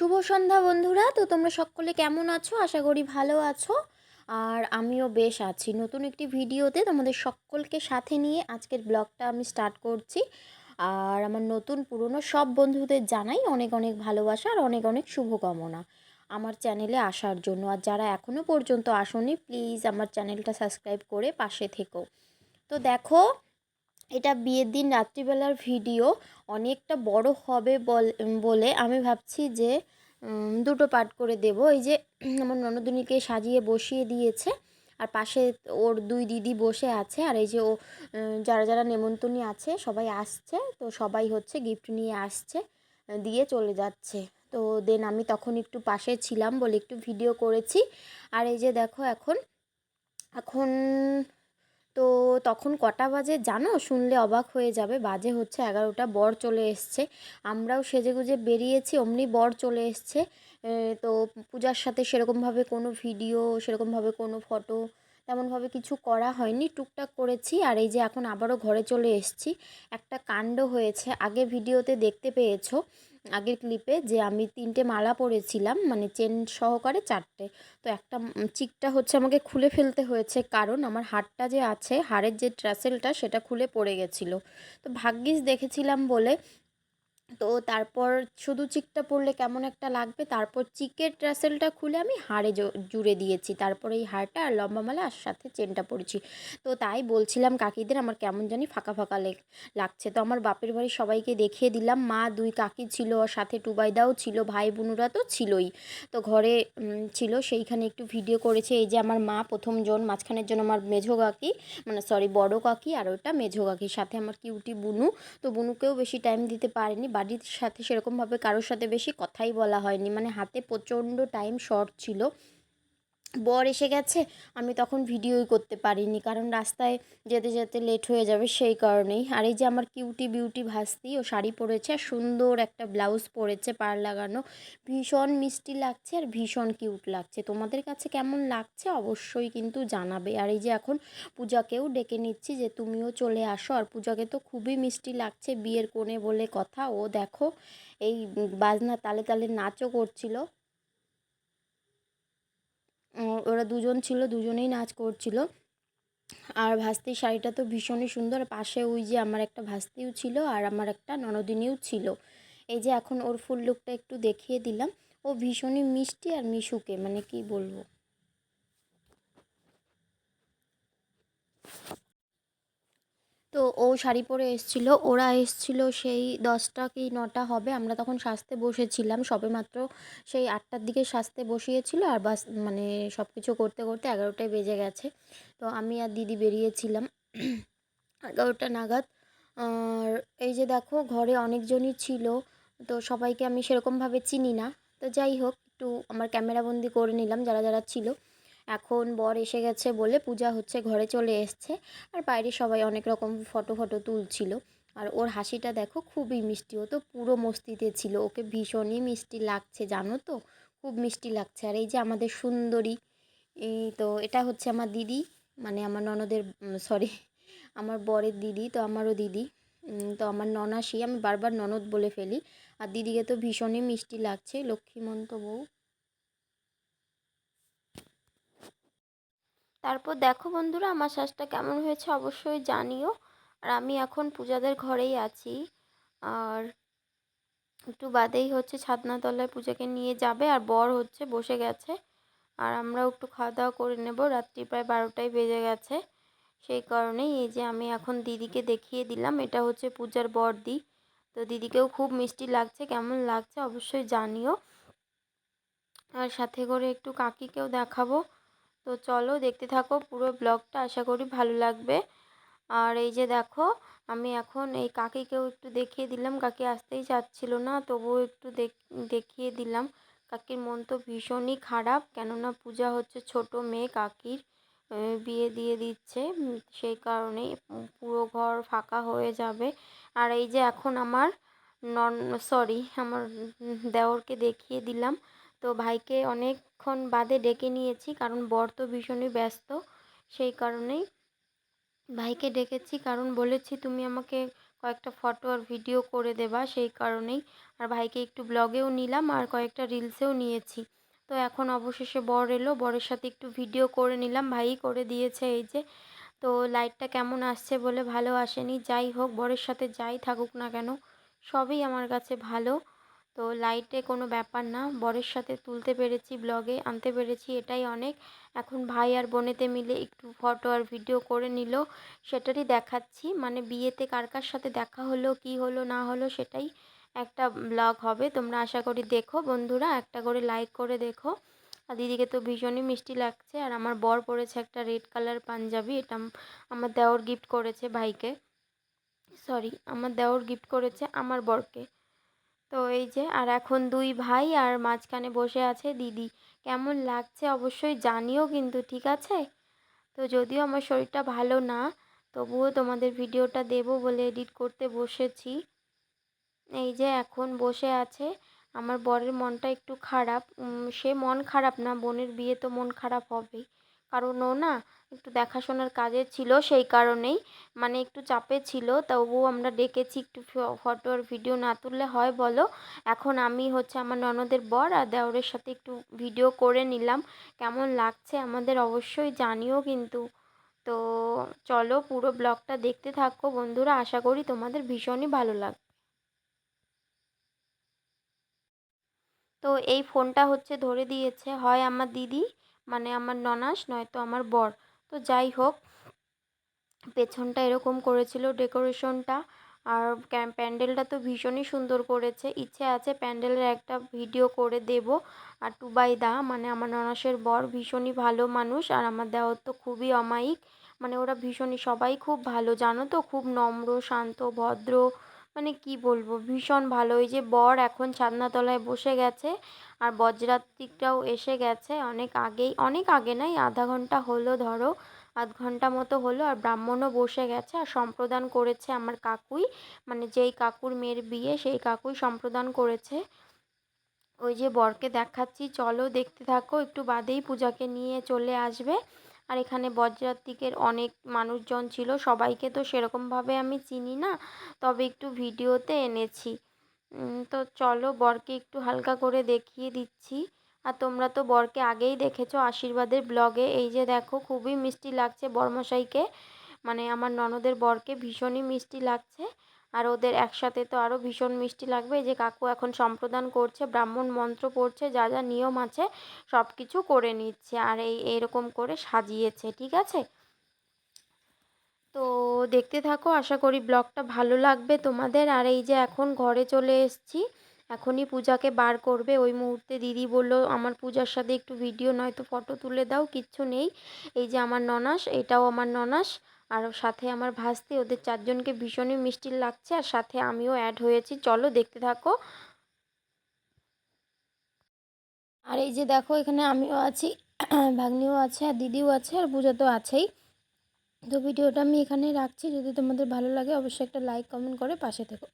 শুভ সন্ধ্যা বন্ধুরা। তো তোমরা সকলে কেমন আছো? আশা করি ভালো আছো। আর আমিও বেশ আছি। নতুন একটি ভিডিওতে তোমাদের সকলকে সাথে নিয়ে আজকের ব্লগটা আমি স্টার্ট করছি। আর আমার নতুন পুরনো সব বন্ধুদের জানাই অনেক অনেক ভালোবাসা আর অনেক অনেক শুভকামনা। আমার চ্যানেলে আসার জন্য। আর যারা এখনও পর্যন্ত আসনি প্লিজ আমার চ্যানেলটা সাবস্ক্রাইব করে পাশে থেকো। তো দেখো এটা বিয়ের দিন রাত্রিবেলার ভিডিও, অনেকটা বড় হবে বল- আমি ভাবছি যে দুটো পার্ট করে দেব। এই যে, আমার ননদিনীকে সাজিয়ে বসিয়ে দিয়েছে, আর পাশে ওর দুই দিদি বসে আছে, আর এই যে ও যারা যারা নেমন্তন্নী আছে, সবাই আসছে, তো সবাই হচ্ছে গিফট নিয়ে আসছে, দিয়ে চলে যাচ্ছে। তো দেন আমি তখন একটু পাশে ছিলাম বলে একটু ভিডিও করেছি। আর এই যে দেখো এখন এখন তো তখন কটা বাজে জানো? শুনলে অবাক হয়ে যাবে, বাজে হচ্ছে এগারোটা, বর চলে এসছে। আমরাও সেজেগুজে বেরিয়েছি, অমনি বর চলে এসছে। তো পূজার সাথে সেরকমভাবে কোনো ভিডিও, সেরকমভাবে কোনো ফটো, তেমনভাবে কিছু করা হয়নি। টুকটাক করেছি আর এই যে এখন আবারও ঘরে চলে এসছি। একটা কাণ্ড হয়েছে, আগে ভিডিওতে দেখতে পেয়েছ। আগের ক্লিপে যে আমি তিনটে মালা পরেছিলাম মানে চেন সহকারে চারটে। তো একটা চিকটা হচ্ছে আমাকে খুলে ফেলতে হয়েছে কারণ আমার হারটা যে আছে হাড়ের যে ট্রাসেলটা সেটা খুলে পড়ে গেছিল। তো ভাগ্যিস দেখেছিলাম বলে তো তারপর শুধু চিকটা পরলে কেমন একটা লাগবে? তারপর চিকের ট্রাসেলটা খুলে আমি হাড়ে জুড়ে দিয়েছি। তারপর এই হারটা আর লম্বা মালা আর সাথে চেনটা পরেছি তো তাই বলছিলাম কাকিদের আমার কেমন জানি ফাঁকা ফাঁকা লেগ- লাগছে। তো আমার বাপের বাড়ি সবাইকে দেখিয়ে দিলাম। মা দুই কাকি ছিল আর সাথে টুবাইদাও ছিল, ভাই বোনুরা তো ছিলই। তো ঘরে ছিল, সেইখানে একটু ভিডিও করেছে। এই যে আমার মা প্রথম জন, মাঝখানের জন্য আমার মেঝো কাকি মানে সরি বড় কাকি আর ওটা মেঝো কাকির সাথে আমার কিউটি বুনু। তো বুনুকেও বেশি টাইম দিতে পারিনি। বাড়ির সাথে সেরকমভাবে কারোর সাথে বেশি কথাই বলা হয়নি। মানে হাতে প্রচণ্ড টাইম শর্ট ছিল। বর এসে গেছে, আমি তখন ভিডিওই করতে পারিনি। কারণ রাস্তায় যেতে যেতে লেট হয়ে যাবে সেই কারণেই। আর এই যে আমার কিউটি বিউটি ভাস্তি, ও শাড়ি পরেছে আর সুন্দর একটা ব্লাউজ পরেছে পার লাগানো। ভীষণ মিষ্টি লাগছে আর ভীষণ কিউট লাগছে। তোমাদের কাছে কেমন লাগছে অবশ্যই কিন্তু জানাবে। আর এই যে এখন পূজাকেও ডেকে নিচ্ছি যে তুমিও চলে আসো। আর পূজাকে তো খুবই মিষ্টি লাগছে বিয়ের কোণে বলে কথা। ও দেখো, এই বাজনা তালে তালে নাচও করছিল। ওরা দুজন ছিল, দুজনেই নাচ করছিল। আর ভাস্তির শাড়িটা তো ভীষণই সুন্দর। পাশে ওই যে আমার একটা ভাস্তিও ছিল আর আমার একটা ননদিনীও ছিল। এই যে এখন ওর ফুল লুকটা একটু দেখিয়ে দিলাম। ও ভীষণই মিষ্টি আর মিশুকে মানে কি বলব? তো ও শাড়ি পরে এসছিল। ওরা এসছিল সেই দশটা কি নটা হবে। আমরা তখন সাজতে বসেছিলাম। সবেমাত্র সেই আটটার দিকে সাজতে বসিয়েছিল আর বাস মানে সব কিছু করতে করতে এগারোটায় বেজে গেছে। তো আমি আর দিদি বেরিয়েছিলাম। এগারোটা নাগাদ। আর এই যে দেখো, ঘরে অনেকজনই ছিল। তো সবাইকে আমি সেরকমভাবে চিনি না। তো যাই হোক, একটু আমার ক্যামেরাবন্দি করে নিলাম, যারা যারা ছিল। এখন বর এসে গেছে বলে পূজা হচ্ছে ঘরে চলে এসছে। আর বাইরে সবাই অনেক রকম ফটো ফটো তুলছিল। আর ওর হাসিটা দেখো খুবই মিষ্টি। ও তো পুরো মস্তিতে ছিল। ওকে ভীষণই মিষ্টি লাগছে, জানো তো? খুব মিষ্টি লাগছে। আর এই যে আমাদের সুন্দরী তো এটা হচ্ছে আমার দিদি মানে আমার ননদের সরি আমার বরের দিদি, তো আমারও দিদি। তো আমার ননাসি আমি বারবার ননদ বলে ফেলি। আর দিদিকে তো ভীষণই মিষ্টি লাগছে। লক্ষ্মীমন্ত বউ তারপর দেখো বন্ধুরা আমার শ্বাসটা কেমন হয়েছে অবশ্যই জানিও। আর আমি এখন পূজাদের ঘরেই আছি। আর একটু বাদেই হচ্ছে ছাদনাতলায় পূজাকে নিয়ে যাবে আর বর হচ্ছে বসে গেছে। আর আমরাও একটু খাওয়া দাওয়া করে নেব। রাত্রি প্রায় বারোটায় বেজে গেছে। সেই কারণেই এই যে আমি এখন দিদিকে দেখিয়ে দিলাম। এটা হচ্ছে পূজার বরদি। তো দিদিকেও খুব মিষ্টি লাগছে, কেমন লাগছে অবশ্যই জানিও। আর সাথে করে একটু কাকিকেও দেখাবো। তো চলো দেখতে থাকো পুরো ব্লগটা, আশা করি ভালো লাগবে। আর এই যে দেখো, আমি এখন এই কাকিকেও একটু দেখিয়ে দিলাম। কাকি আসতেই চাচ্ছিল না, তবুও একটু দেখ- দেখিয়ে দিলাম। কাকির মন তো ভীষণই খারাপ, কেননা পূজা হচ্ছে ছোট মেয়ে, কাকির বিয়ে দিয়ে দিচ্ছে। সেই কারণে পুরো ঘর ফাঁকা হয়ে যাবে। আর এই যে এখন আমার নন, সরি, আমার দেওরকে দেখিয়ে দিলাম। তো ভাইকে অনেকক্ষণ বাদে ডেকে নিয়েছি, কারণ বর তো ভীষণই ব্যস্ত, সেই কারণেই ভাইকে ডেকেছি, কারণ বলেছি তুমি আমাকে কয়েকটা ফটো আর ভিডিও করে দেবা, সেই কারণেই আর ভাইকে একটু ব্লগেও নিলাম আর কয়েকটা রিলসেও নিয়েছি। তো এখন অবশেষে বর এলো, বরের সাথে একটু ভিডিও করে নিলাম ভাই করে দিয়েছে এই যে। তো লাইটটা কেমন আসছে বলে ভালো আসেনি, যাই হোক, বরের সাথে যাই থাকুক না কেন, সবই আমার কাছে ভালো। তো লাইটে কোনো ব্যাপার না। বরের সাথে তুলতে পেরেছি ব্লগে আনতে পেরেছি, এটাই অনেক। এখন ভাই আর বোনেতে মিলে একটু ফটো আর ভিডিও করে নিল, সেটারই দেখাচ্ছি। মানে বিয়েতে কার কার সাথে দেখা হলো, কি হলো, না হলো, সেটাই একটা ব্লগ হবে। তোমরা আশা করি দেখো বন্ধুরা, একটা করে লাইক করে দেখো। আর দিদিকে তো ভীষণই মিষ্টি লাগছে, আর আমার বর পরেছে একটা রেড কালার পাঞ্জাবি, এটা আমার দেওর গিফট করেছে ভাইকে। সরি আমার দেওর গিফট করেছে আমার বরকে। তো এই যে, আর এখন দুই ভাই আর মাঝখানে বসে আছে দিদি। কেমন লাগছে অবশ্যই জানিও কিন্তু, ঠিক আছে? তো যদিও আমার শরীরটা ভালো না, তবুও তোমাদের ভিডিওটা দেবো বলে এডিট করতে বসেছি। এই যে, এখন বসে আছে। আমার বরের মনটা একটু খারাপ। সে মন খারাপ না, বোনের বিয়ে তো মন খারাপ হবেই। কারণ ও না, একটু দেখাশোনার কাজে ছিল সেই কারণেই মানে একটু চাপে ছিল, তবুও আমরা ডেকেছি একটু ফটো আর ভিডিও না তুললে হয় বলো? এখন আমি হচ্ছে আমার ননদের বর আর দেওরের সাথে একটু ভিডিও করে নিলাম, কেমন লাগছে আমাদের অবশ্যই জানিও কিন্তু। তো চলো পুরো ব্লগটা দেখতে থাকো বন্ধুরা, আশা করি তোমাদের ভীষণই ভালো লাগবে তো এই ফোনটা হচ্ছে ধরে দিয়েছে, হয় আমার দিদি। মানে আমার ননাস, নয়তো আমার বর। তো যাই হোক, পেছনটা এরকম করেছিল ডেকোরেশনটা। আর প্যান্ডেলটা তো ভীষণই সুন্দর করেছে। ইচ্ছে আছে প্যান্ডেলের একটা ভিডিও করে দেব। আর টুবাই দা মানে আমার ননাসের বর, ভীষণই ভালো মানুষ। আর আমার দেওয়ার তো খুবই অমায়িক। মানে ওরা ভীষণই, সবাই খুব ভালো। জানো তো, খুব নম্র, শান্ত, ভদ্র। মানে কি বলব, ভীষণ ভালো। ওই যে বর এখন ছাদনাতলায় বসে গেছে। আর বজ্রাত্রিকটাও এসে গেছে। অনেক আগেই, অনেক আগে নাই আধা ঘণ্টা হলো ধরো, আধ ঘণ্টা মতো হলো আর ব্রাহ্মণও বসে গেছে আর সম্প্রদান করেছে আমার কাকুই। মানে যেই কাকুর মেয়ের বিয়ে, সেই কাকুই সম্প্রদান করেছে। ওই যে বরকে দেখাচ্ছি, চলো দেখতে থাকো, একটু বাদেই পূজাকে নিয়ে চলে আসবে। আর এখানে বজ্রাত্রিকের অনেক মানুষজন ছিল, সবাইকে তো সেরকমভাবে আমি চিনি না। তবে একটু ভিডিওতে এনেছি। তো চলো বরকে একটু হালকা করে দেখিয়ে দিচ্ছি। আর তোমরা তো বরকে আগেই দেখেছ আশীর্বাদের ব্লগে। এই যে দেখো, খুবই মিষ্টি লাগছে বরমশাইকে। মানে আমার ননদের বরকে ভীষণই মিষ্টি লাগছে। আর ওদের একসাথে তো আরও ভীষণ মিষ্টি লাগবে। এই যে কাকু এখন সম্প্রদান করছে, ব্রাহ্মণ মন্ত্র পড়ছে, যা যা নিয়ম আছে সব কিছু করে নিচ্ছে। আর এই এরকম করে সাজিয়েছে, ঠিক আছে? তো দেখতে থাকো, আশা করি ব্লগটা ভালো লাগবে তোমাদের। আর এই যে এখন ঘরে চলে এসছি, এখনই পূজাকে বার করবে। ওই মুহূর্তে দিদি বলল, আমার পূজার সাথে একটু ভিডিও নয়তো ফটো তুলে দাও, কিচ্ছু নেই। এই যে আমার ননাস, এটাও আমার ননাস, আর সাথে আমার ভাস্তি, ওদের চারজনকে ভীষণই মিষ্টি লাগছে, আর সাথে আমিও অ্যাড হয়েছি। চলো দেখতে থাকো। আর এই যে দেখো, এখানে আমিও আছি, ভাগ্নিও আছে, আর দিদিও আছে, আর পূজা তো আছেই। তো ভিডিওটা আমি এখানে রাখছি। যদি তোমাদের ভালো লাগে, অবশ্যই একটা লাইক কমেন্ট করে পাশে থেকো।